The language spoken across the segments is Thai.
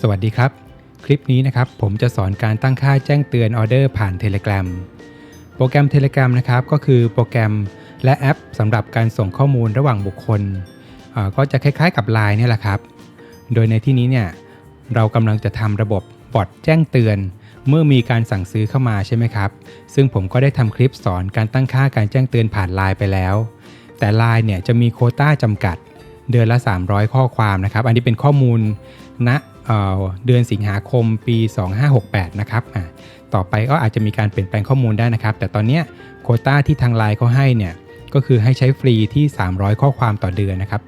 สวัสดีครับ คลิปนี้นะครับผมจะสอนการตั้งค่าแจ้งเตือนออเดอร์ผ่าน Telegram โปรแกรม Telegram นะครับก็คือโปรแกรมและแอปสำหรับการส่งข้อมูลระหว่างบุคคล ก็จะคล้ายๆกับ Line เนี่ยแหละครับ โดยในที่นี้เนี่ยเรากำลังจะทำระบบบอทแจ้งเตือน เมื่อมีการสั่งซื้อเข้ามาใช่ไหมครับ ซึ่งผมก็ได้ทำคลิปสอนการตั้งค่าการแจ้งเตือนผ่าน Line ไปแล้ว แต่ Line เนี่ยจะมีโคต้าจำกัด เดือนละ 300 ข้อความนะครับ อันนี้เป็นข้อมูลณเอ่อ เดือนสิงหาคมปี 2568 นะครับต่อไปก็อาจจะมีการเปลี่ยนแปลงข้อมูลได้นะครับ แต่ตอนนี้โคต้าที่ทางไลน์เขาให้เนี่ยก็คือให้ใช้ฟรีที่ 300 ข้อความต่อเดือนนะครับ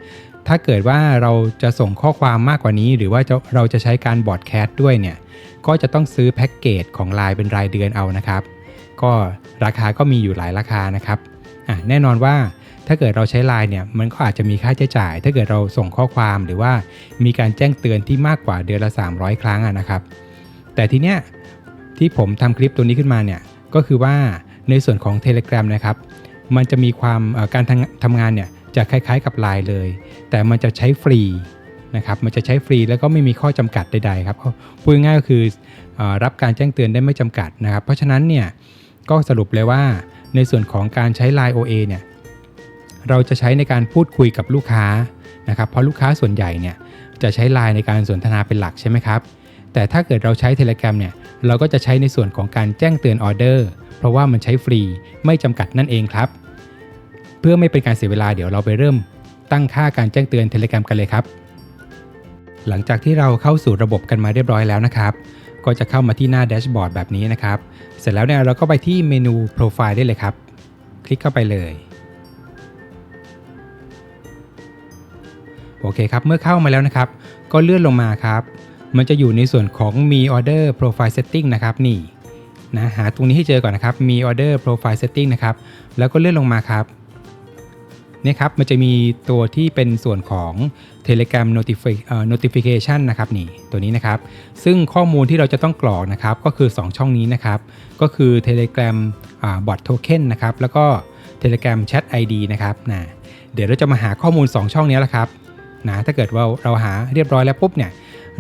ถ้าเกิดว่าเราจะส่งข้อความมากกว่านี้ หรือว่าเราจะใช้การบอดแคสต์ด้วยเนี่ยก็จะต้องซื้อแพ็กเกจของไลน์เป็นรายเดือนเอานะครับ ก็ราคาก็มีอยู่หลายราคานะครับแน่นอนว่า ถ้าเกิดเราใช้ไลน์เนี่ยมันก็อาจจะมีค่าใช้จ่าย ถ้าเกิดเราส่งข้อความหรือว่ามีการแจ้งเตือนที่มากกว่าเดือนละ 300 ครั้งะนะครับ แต่ทีเนี้ยที่ผมทำคลิปตัวนี้ขึ้นมาเนี่ยก็คือว่าในส่วนของ Telegram นะครับ มันจะมีความการทำทำงานเนี่ยจะคล้ายๆกับ Line เลย แต่มันจะใช้ฟรีนะครับ มันจะใช้ฟรีแล้วก็ไม่มีข้อจำกัดใดๆครับพูดง่ายก็คืออรับการแจ้งเตือนได้ไม่จำกัดนะครับ เพราะฉะนั้นเนี่ยก็สรุปเลยว่าในส่วนของการใช้ Line OA เนี่ย เราจะใช้ในการพูดคุยกับลูกค้านะครับเพราะลูกค้าส่วนใหญ่เนี่ยจะใช้ Line ในการสนทนาเป็นหลักใช่ไหมครับแต่ถ้าเกิดเราใช้ Telegram เนี่ยเราก็จะใช้ในส่วนของการแจ้งเตือนออเดอร์ เพราะว่ามันใช้ฟรีไม่จำกัดนั่นเองครับ เพื่อไม่เป็นการเสียเวลาเดี๋ยวเราไปเริ่มตั้งค่าการแจ้งเตือน Telegram กันเลยครับ หลังจากที่เราเข้าสู่ระบบกันมาเรียบร้อยแล้วนะครับ ก็จะเข้ามาที่หน้าแดชบอร์ดแบบนี้นะครับ เสร็จแล้วเนี่ยเราก็ไปที่เมนูโปรไฟล์ได้เลยครับ คลิกเข้าไปเลย โอเคครับ เมื่อเข้ามาแล้วนะครับ ก็เลื่อนลงมาครับ มันจะอยู่ในส่วนของมี order profile setting นะครับนี่นะหาตรงนี้ให้เจอก่อนนะครับมี order profile setting นะครับ แล้วก็เลื่อนลงมาครับเนี่ยครับ มันจะมีตัวที่เป็นส่วนของ Telegram Notification นะครับนี่ตัวนี้นะครับ ซึ่งข้อมูลที่เราจะต้องกรอกนะครับ ก็คือ 2 ช่องนี้นะครับ ก็คือ Telegram bot token นะครับ แล้วก็ Telegram chat ID นะครับนะเดี๋ยวเราจะมาหาข้อมูล 2 ช่องนี้แหละครับ นะถ้าเกิดว่าเราหาเรียบร้อยแล้วปุ๊บเนี่ย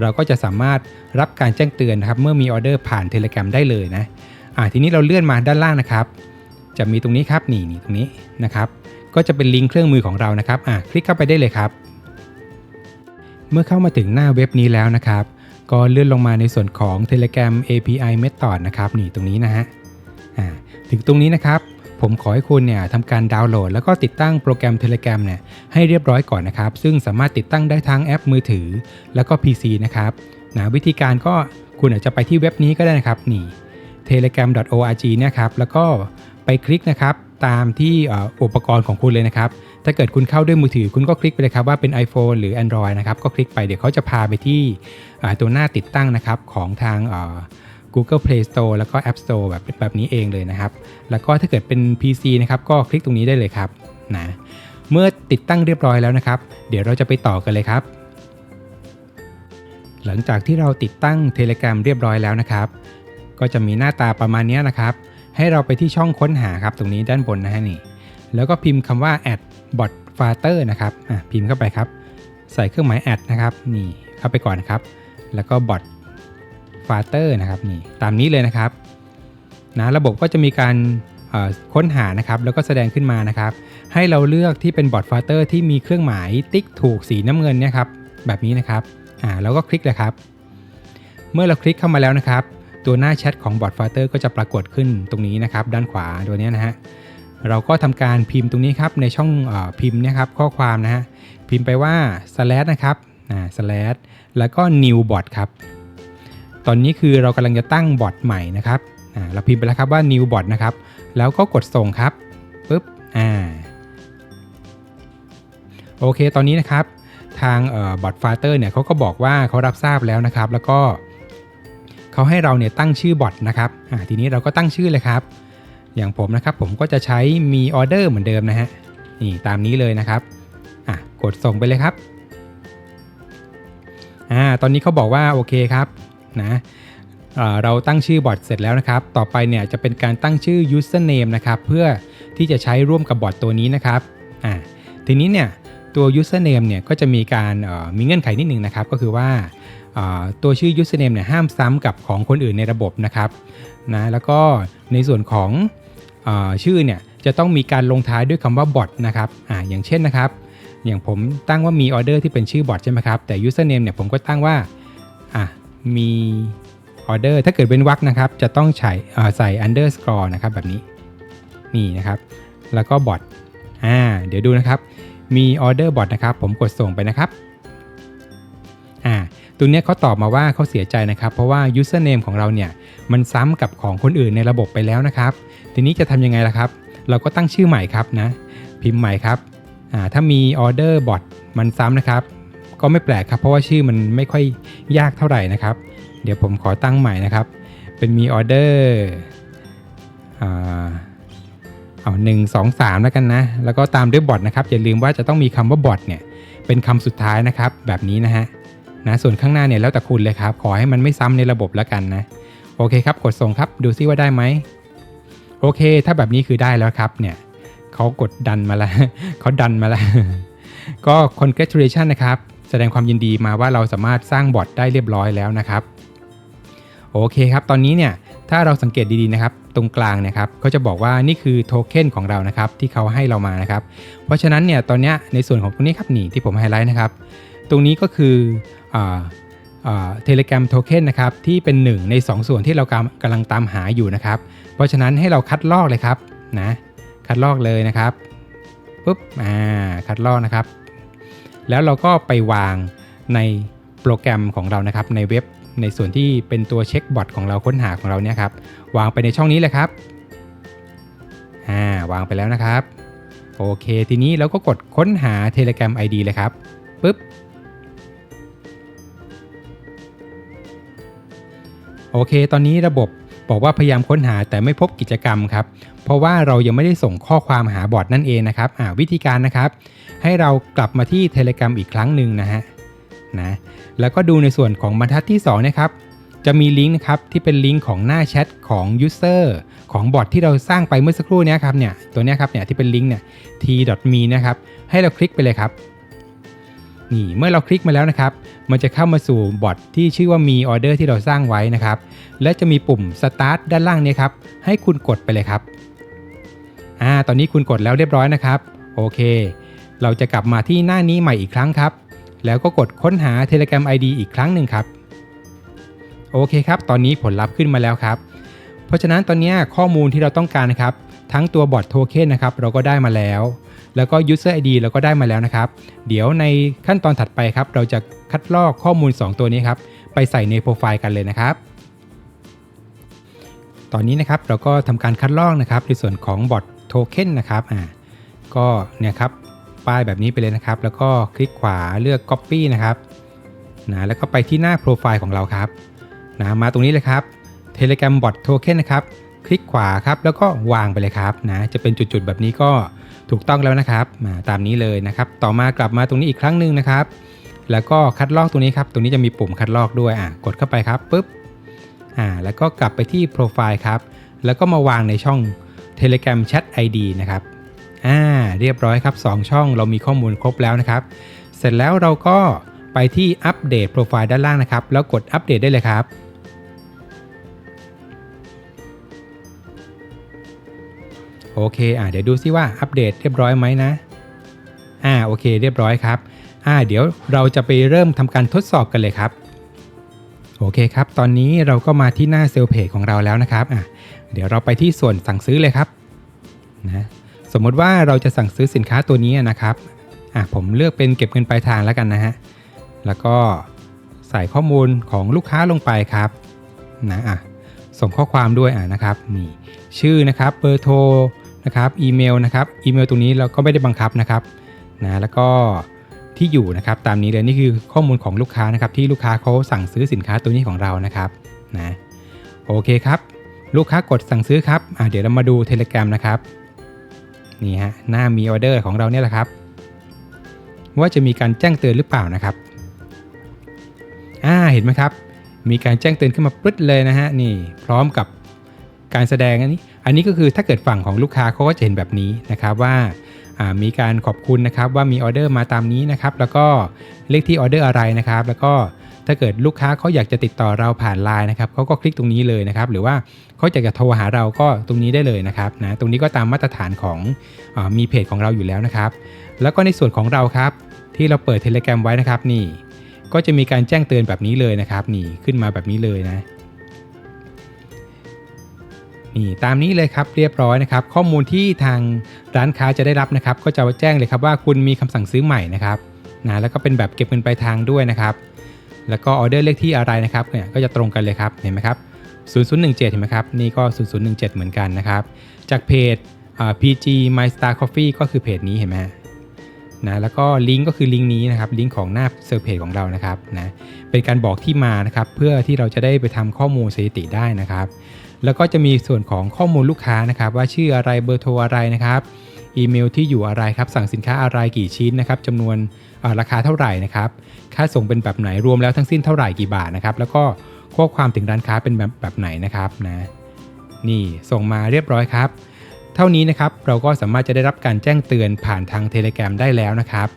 เราก็จะสามารถรับการแจ้งเตือนนะครับเมื่อมีออเดอร์ผ่าน Telegram ได้เลยนะอ่าทีนี้เราเลื่อนมาด้านล่างนะครับ จะมีตรงนี้ครับนี่นี่ตรงนี้นะครับก็จะเป็นลิงก์เครื่องมือของเรานะครับอ่าคลิกเข้าไปได้เลยครับ เมื่อเข้ามาถึงหน้าเว็บนี้แล้วนะครับ ก็เลื่อนลงมาในส่วนของ Telegram API Method นะครับนี่ตรงนี้นะฮะอ่าถึงตรงนี้นะครับ ผมขอให้คุณเนี่ยทำการดาวน์โหลด แล้วก็ติดตั้งโปรแกรม Telegram เนี่ยให้เรียบร้อยก่อนนะครับ ซึ่งสามารถติดตั้งได้ทั้งแอปมือถือ แล้วก็ PC นะครับนะวิธีการก็คุณอาจจะไปที่เว็บนี้ก็ได้นะครับนี่ telegram.org เนี่ยครับแล้วก็ไปคลิกนะครับตามที่อุปกรณ์ของคุณเลยนะครับ ถ้าเกิดคุณเข้าด้วยมือถือคุณก็คลิกไปเลยครับว่าเป็น iPhone หรือ Android นะครับ ก็คลิกไปเดี๋ยวเขาจะพาไปที่ตัวหน้าติดตั้งนะครับของทางอ Google Play Store แล้วก็ App Store แบบแบบนี้เองเลยนะครับ แล้วก็ถ้าเกิดเป็น PC นะครับก็คลิกตรงนี้ได้เลยครับนะเมื่อติดตั้งเรียบร้อยแล้วนะครับ เดี๋ยวเราจะไปต่อกันเลยครับ หลังจากที่เราติดตั้ง Telegram เรียบร้อยแล้วนะครับ ก็จะมีหน้าตาประมาณนี้นะครับ ให้เราไปที่ช่องค้นหาครับตรงนี้ด้านบนนะฮะนี่ แล้วก็พิมพ์คำว่า add bot filter นะครับอะพิมพ์เข้าไปครับ ใส่เครื่องหมาย add นะครับ นี่เข้าไปก่อนนครับ แล้วก็ bot filter นะครับนี่ตามนี้เลยนะครับนะระบบก็จะมีการค้นหานะครับแล้วก็แสดงขึ้นมานะครับ ให้เราเลือกที่เป็น bot filter ที่มีเครื่องหมายติ๊กถูกสีน้ำเงินเนี่ยครับแบบนี้นะครับอ่าแล้วก็คลิกเลยครับ เมื่อเราคลิกเข้ามาแล้วนะครับ ตัวหน้าแชทของ bot filter ก็จะปรากฏขึ้นตรงนี้นะครับ ด้านขวาตัวนี้นะฮะเราก็ทำการพิมพ์ตรงนี้ครับในช่องอพิมพ์นะครับข้อความนะฮะพิมพ์ไปว่า slash นะครับอ่า slash แล้วก็ new bot ครับ ตอนนี้คือเรากำลังจะตั้งบอทใหม่นะครับเราพิมพ์ไปแล้วครับว่า new bot นะครับ แล้วก็กดส่งครับปุ๊บอ่าโอเค ตอนนี้นะครับ ทางบอทฟาเตอร์เนี่ยเขาก็บอกว่าเขารับทราบแล้วนะครับ แล้วก็เขาให้เราเนี่ยตั้งชื่อบอทนะครับอ่าทีนี้เราก็ตั้งชื่อเลยครับ อย่างผมนะครับผมก็จะใช้มีออเดอร์เหมือนเดิมนะฮะนี่ตามนี้เลยนะครับอะกดส่งไปเลยครับอ่าตอนนี้เขาบอกว่าโอเคครับ นะเเราตั้งชื่อบอทเสร็จแล้วนะครับ ต่อไปเนี่ยจะเป็นการตั้งชื่อ username นะครับเพื่อที่จะใช้ร่วมกับบอทตัวนี้นะครับอ่าทีนี้เนี่ยตัว username เนี่ยก็จะมีการมีเงื่อนไขนิดนึงนะครับ ก็คือว่าตัวชื่อ username เนี่ยห้ามซ้ำกับของคนอื่นในระบบนะครับนะแล้วก็ในส่วนของอชื่อเนี่ยจะต้องมีการลงท้ายด้วยคำว่า bot นะครับอ่าอย่างเช่นนะครับ อย่างผมตั้งว่ามีออเดอร์ที่เป็นชื่อบอทใช่ไหมครับแต่ username เนี่ยผมก็ตั้งว่าอะ มีออเดอร์ถ้าเกิดเป็นวรรคนะครับ จะต้องใส่ใส่ underscore นะครับแบบนี้นี่นะครับ แล้วก็บอทอ่าเดี๋ยวดูนะครับ มีออเดอร์บอทนะครับ ผมกดส่งไปนะครับอ่าตัวนี้เขาตอบมาว่าเขาเสียใจนะครับ เพราะว่า username ของเราเนี่ยมันซ้ำกับของคนอื่นในระบบไปแล้วนะครับ ทีนี้จะทำยังไงล่ะครับ เราก็ตั้งชื่อใหม่ครับนะ พิมพ์ใหม่ครับอ่าถ้ามีออเดอร์บอทมันซ้ำนะครับ ก็ไม่แปลกครับ เพราะว่าชื่อมันไม่ค่อยยากเท่าไหร่นะครับ เดี๋ยวผมขอตั้งใหม่นะครับ เป็นมีออเดอร์อ่าเอาหนึ่งสองสามแล้วกันนะ แล้วก็ตามด้วยบอทนะครับ อย่าลืมว่าจะต้องมีคำว่าบอทเนี่ยเป็นคำสุดท้ายนะครับ แบบนี้นะฮะนะส่วนข้างหน้าเนี่ยแล้วแต่คุณเลยครับ ขอให้มันไม่ซ้ำในระบบแล้วกันนะ โอเคครับ กดส่งครับดูซิว่าได้ไหมโอเค ถ้าแบบนี้คือได้แล้วครับเนี่ยเขากดดันมาแล้วเขาดันมาแล้วก็ congratulation นะครับ แสดงความยินดีมาว่าเราสามารถสร้างบอทได้เรียบร้อยแล้วนะครับ โอเคครับ ตอนนี้เนี่ยถ้าเราสังเกตดีๆนะครับ ตรงกลางนะครับเขาจะบอกว่านี่คือโทเค็นของเรานะครับ ที่เขาให้เรามานะครับ เพราะฉะนั้นเนี่ยตอนนี้ในส่วนของตรงนี้ครับนี่ที่ผมไฮไลท์นะครับ ตรงนี้ก็คือเทเลกรมโทเค็นนะครับที่เป็นหนึ่งใน 2 ส่วนที่เรากำกำลังตามหาอยู่นะครับ เพราะฉะนั้นให้เราคัดลอกเลยครับนะคัดลอกเลยนะครับปุ๊บอ่าคัดลอกนะครับ แล้วเราก็ไปวางในโปรแกรมของเรานะครับในเว็บในส่วนที่เป็นตัวเช็คบอทของเราค้นหาของเราเนี่ยครับวางไปในช่องนี้เลยครับอ่าวางไปแล้วนะครับโอเค ทีนี้เราก็กดค้นหา Telegram ID เลยครับปุ๊บโอเค ตอนนี้ระบบ บอกว่าพยายามค้นหาแต่ไม่พบกิจกรรมครับ เพราะว่าเรายังไม่ได้ส่งข้อความหาบอทนั่นเองนะครับวิธีการนะครับ ให้เรากลับมาที่ Telegram อีกครั้งหนึ่งนะฮะนะแล้วก็ดูในส่วนของบรรทัดที่2นะครับจะมีลิงก์นะครับที่เป็นลิงก์ของหน้าแชทของ User ของบอทที่เราสร้างไปเมื่อสักครู่นี้ครับเนี่ยตัวนี้ครับเนี่ยที่เป็นลิงก์เนี่ย t.me นะครับให้เราคลิกไปเลยครับ นี่เมื่อเราคลิกมาแล้วนะครับ มันจะเข้ามาสู่บอทที่ชื่อว่ามีออเดอร์ที่เราสร้างไว้นะครับ และจะมีปุ่ม start ด้านล่างนี้ครับ ให้คุณกดไปเลยครับ อ่า ตอนนี้คุณกดแล้วเรียบร้อยนะครับ โอเค เราจะกลับมาที่หน้านี้ใหม่อีกครั้งครับ แล้วก็กดค้นหา Telegram ID อีกครั้งหนึ่งครับ โอเคครับ ตอนนี้ผลลัพธ์ขึ้นมาแล้วครับ เพราะฉะนั้นตอนนี้ข้อมูลที่เราต้องการนะครับ ทั้งตัวบอทโทเค็นนะครับเราก็ได้มาแล้ว แล้วก็ User ID เราก็ได้มาแล้วนะครับ เดี๋ยวในขั้นตอนถัดไปครับ เราจะคัดลอกข้อมูล 2 ตัวนี้ครับ ไปใส่ในโปรไฟล์กันเลยนะครับ ตอนนี้นะครับเราก็ทำการคัดลอกนะครับในส่วนของบอทโทเค็นนะครับอ่าก็เนี่ยครับป้ายแบบนี้ไปเลยนะครับ แล้วก็คลิกขวาเลือก Copy นะครับนะแล้วก็ไปที่หน้าโปรไฟล์ของเราครับนะมาตรงนี้เลยครับ Telegram Bot Token นะครับ คลิกขวาครับแล้วก็วางไปเลยครับนะจะเป็นจุดๆแบบนี้ก็ถูกต้องแล้วนะครับมาตามนี้เลยนะครับ ต่อมากลับมาตรงนี้อีกครั้งหนึ่งนะครับ แล้วก็คัดลอกตรงนี้ครับ ตรงนี้จะมีปุ่มคัดลอกด้วยอะกดเข้าไปครับปุ๊บอ่าแล้วก็กลับไปที่โปรไฟล์ครับแล้วก็มาวางในช่อง Telegram Chat ID นะครับอ่าเรียบร้อยครับ 2 ช่องเรามีข้อมูลครบแล้วนะครับ เสร็จแล้วเราก็ไปที่อัปเดตโปรไฟล์ด้านล่างนะครับ แล้วกดอัปเดตได้เลยครับ โอเคอ่าเดี๋ยวดูซิว่าอัปเดตเรียบร้อยไหมนะอ่าโอเคเรียบร้อยครับอ่าเดี๋ยวเราจะไปเริ่มทำการทดสอบกันเลยครับโอเคครับ ตอนนี้เราก็มาที่หน้าเซลล์เพจของเราแล้วนะครับอะเดี๋ยวเราไปที่ส่วนสั่งซื้อเลยครับนะสมมติว่าเราจะสั่งซื้อสินค้าตัวนี้นะครับอะผมเลือกเป็นเก็บเงินปลายทางแล้วกันนะฮะ แล้วก็ใส่ข้อมูลของลูกค้าลงไปครับนะอะส่งข้อความด้วยอะนะครับนี่ชื่อนะครับเบอร์โทร นะครับอีเมลนะครับอีเมลตรงนี้เราก็ไม่ได้บังคับนะครับนะแล้วก็ที่อยู่นะครับตามนี้เลยนี่คือข้อมูลของลูกค้านะครับที่ลูกค้าเขาสั่งซื้อสินค้าตัวนี้ของเรานะครับนะโอเคครับลูกค้ากดสั่งซื้อครับอะเดี๋ยวเรามาดู Telegram นะครับนี่ฮะหน้ามีออเดอร์ของเราเนี่ยแหละครับ ว่าจะมีการแจ้งเตือนหรือเปล่านะครับอ่าเห็นไหมครับ มีการแจ้งเตือนขึ้นมาปึ๊ดเลยนะฮะนี่พร้อมกับการแสดงอันนี้ อันนี้ก็คือถ้าเกิดฝั่งของลูกค้าเขาก็จะเห็นแบบนี้นะครับว่ามีการขอบคุณนะครับว่ามีออเดอร์มาตามนี้นะครับแล้วก็เลขที่ออเดอร์อะไรนะครับ แล้วก็ถ้าเกิดลูกค้าเขาอยากจะติดต่อเราผ่านไลน์นะครับเขาก็คลิกตรงนี้เลยนะครับ หรือว่าเขาอยากจะโทรหาเราก็ตรงนี้ได้เลยนะครับนะตรงนี้ก็ตามมาตรฐานของอมีเพจของเราอยู่แล้วนะครับ แล้วก็ในส่วนของเราครับ ที่เราเปิด Telegram ไว้นะครับนี่ ก็จะมีการแจ้งเตือนแบบนี้เลยนะครับ นี่ขึ้นมาแบบนี้เลยนะ นี่ตามนี้เลยครับเรียบร้อยนะครับ ข้อมูลที่ทางร้านค้าจะได้รับนะครับ ก็จะแจ้งเลยครับว่าคุณมีคำสั่งซื้อใหม่นะครับนะแล้วก็เป็นแบบเก็บเงินปลายทางด้วยนะครับ แล้วก็ออเดอร์เลขที่อะไรนะครับเนี่ยก็จะตรงกันเลยครับเห็นไหมครับ0017 เห็นไหมครับ นี่ก็ 0017 เหมือนกันนะครับ จากเพจอ่า PG My Star Coffee ก็คือเพจนี้เห็นไหมนะแล้วก็ลิงก์ก็คือลิงก์นี้นะครับลิงก์ของหน้าเซอร์เพจของเรานะครับนะเป็นการบอกที่มานะครับเพื่อที่เราจะได้ไปทำข้อมูลสถิติได้นะครับ แล้วก็จะมีส่วนของข้อมูลลูกค้านะครับ ว่าชื่ออะไรเบอร์โทรอะไรนะครับอีเมลที่อยู่อะไรครับสั่งสินค้าอะไรกี่ชิ้นนะครับจำนวนราคาเท่าไหร่นะครับค่าส่งเป็นแบบไหนรวมแล้วทั้งสิ้นเท่าไหร่กี่บาทนะครับแล้วก็ข้อความถึงร้านค้าเป็นแบบแบบไหนนะครับนะนี่ส่งมาเรียบร้อยครับ เท่านี้นะครับเราก็สามารถจะได้รับการแจ้งเตือนผ่านทาง Telegram ได้แล้วนะครับ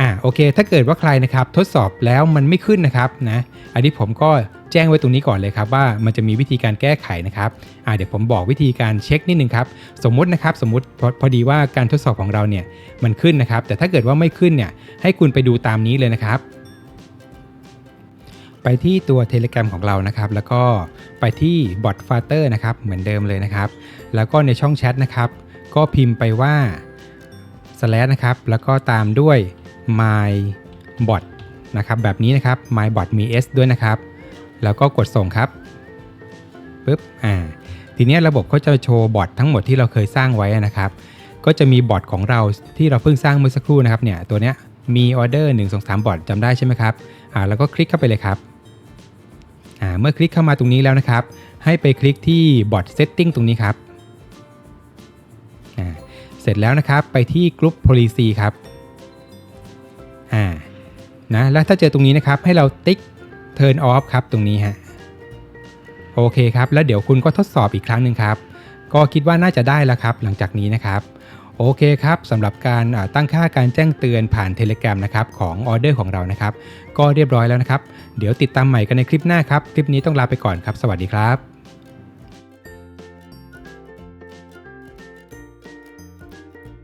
อ่าโอเค ถ้าเกิดว่าใครนะครับทดสอบแล้วมันไม่ขึ้นนะครับนะอันนี้ผมก็ แจ้งไว้ตรงนี้ก่อนเลยครับว่ามันจะมีวิธีการแก้ไขนะครับอ่าเดี๋ยวผมบอกวิธีการเช็คนิดนึงครับสมมตินะครับสมมติพอพอดีว่าการทดสอบของเราเนี่ยมันขึ้นนะครับ แต่ถ้าเกิดว่าไม่ขึ้นเนี่ยให้คุณไปดูตามนี้เลยนะครับ ไปที่ตัว Telegram ของเรานะครับ แล้วก็ไปที่ bot f a t e r นะครับเหมือนเดิมเลยนะครับ แล้วก็ในช่องแชทนะครับ ก็พิมพ์ไปว่า slash นะครับแล้วก็ตามด้วย my bot นะครับแบบนี้นะครับ my bot มี s ด้วยนะครับ แล้วก็กดส่งครับปึ๊บอ่าทีนี้ระบบก็จะโชว์บอททั้งหมดที่เราเคยสร้างไว้นะครับ ก็จะมีบอทของเราที่เราเพิ่งสร้างเมื่อสักครู่นะครับเนี่ยตัวเนี้ยมีออเดอร์1 2 3บอทจำได้ใช่ไหมครับอ่าแล้วก็คลิกเข้าไปเลยครับอ่าเมื่อคลิกเข้ามาตรงนี้แล้วนะครับ ให้ไปคลิกที่บอทเซตติ้งตรงนี้ครับอ่าเสร็จแล้วนะครับไปที่กรุ๊ป policy ครับอ่านะแล้วถ้าเจอตรงนี้นะครับให้เราติ๊ก turn off ครับตรงนี้ฮะโอเคครับ แล้วเดี๋ยวคุณก็ทดสอบอีกครั้งหนึ่งครับ ก็คิดว่าน่าจะได้แล้วครับ หลังจากนี้นะครับ โอเคครับสำหรับการตั้งค่าการแจ้งเตือนผ่าน Telegram นะครับของออเดอร์ของเรานะครับ ก็เรียบร้อยแล้วนะครับ เดี๋ยวติดตามใหม่กันในคลิปหน้าครับ คลิปนี้ต้องลาไปก่อนครับ สวัสดีครับ